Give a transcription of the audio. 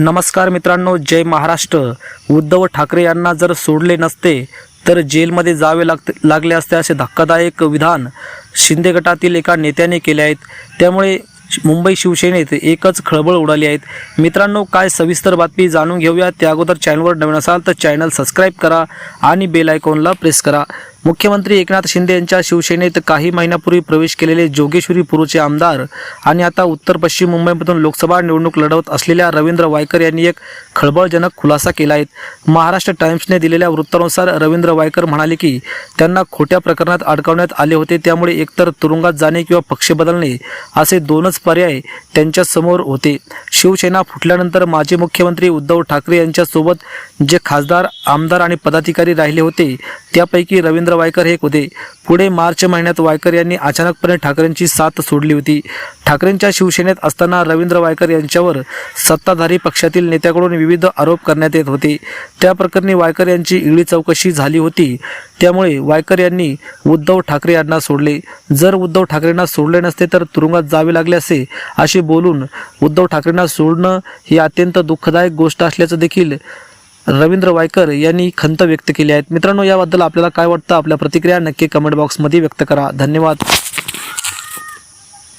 नमस्कार मित्रांनो जय महाराष्ट्र. उद्धव ठाकरे यांना जर सोडले नसते तर जेलमध्ये जावे लागते लागले असते असे धक्कादायक विधान शिंदे गटातील एका नेत्याने केले आहेत. त्यामुळे मुंबई शिवसेनेत एकच खळबळ उडाली आहेत मित्रांनो काय सविस्तर बातमी जाणून घेऊया. त्या अगोदर चॅनलवर नवीन असाल तर चॅनल सबस्क्राईब करा आणि बेल आयकॉनला प्रेस करा. मुख्यमंत्री एकनाथ शिंदे यांच्या शिवसेनेत काही महिन्यापूर्वी प्रवेश केलेले जोगेश्वरी पूर्वचे आमदार आणि आता उत्तर पश्चिम मुंबईमधून लोकसभा निवडणूक लढवत असलेल्या रवींद्र वायकर यांनी एक खळबळजनक खुलासा केला आहे. महाराष्ट्र टाइम्सने दिलेल्या वृत्तानुसार रवींद्र वायकर म्हणाले की त्यांना खोट्या प्रकरणात अडकवण्यात आले होते त्यामुळे एकतर तुरुंगात जाणे किंवा पक्ष बदलणे असे दोनच पर्याय त्यांच्यासमोर होते. शिवसेना फुटल्यानंतर माजी मुख्यमंत्री उद्धव ठाकरे यांच्यासोबत जे खासदार आमदार आणि पदाधिकारी राहिले होते त्यापैकी रवींद्र वायकर हे होते. पुढे मार्च महिन्यात वायकर यांनी अचानकपणे ठाकरेंची साथ सोडली होती. ठाकरेंच्या शिवसेनेत असताना रवींद्र वायकर यांच्यावर सत्ताधारी पक्षातील नेत्याकडून विविध आरोप करण्यात येत होते. त्या प्रकरणी वायकर यांची ईडी चौकशी झाली होती. त्यामुळे वायकर यांनी उद्धव ठाकरे यांना सोडले. जर उद्धव ठाकरेंना सोडले नसते तर तुरुंगात जावे लागले असे असे बोलून उद्धव ठाकरेंना सोडणं ही अत्यंत दुःखदायक गोष्ट असल्याचं देखील रवींद्र वायकर यांनी खंत व्यक्त केली आहेत. मित्रांनो याबद्दल आपल्याला काय वाटतं? आपल्या प्रतिक्रिया नक्की कमेंट बॉक्समध्ये व्यक्त करा. धन्यवाद.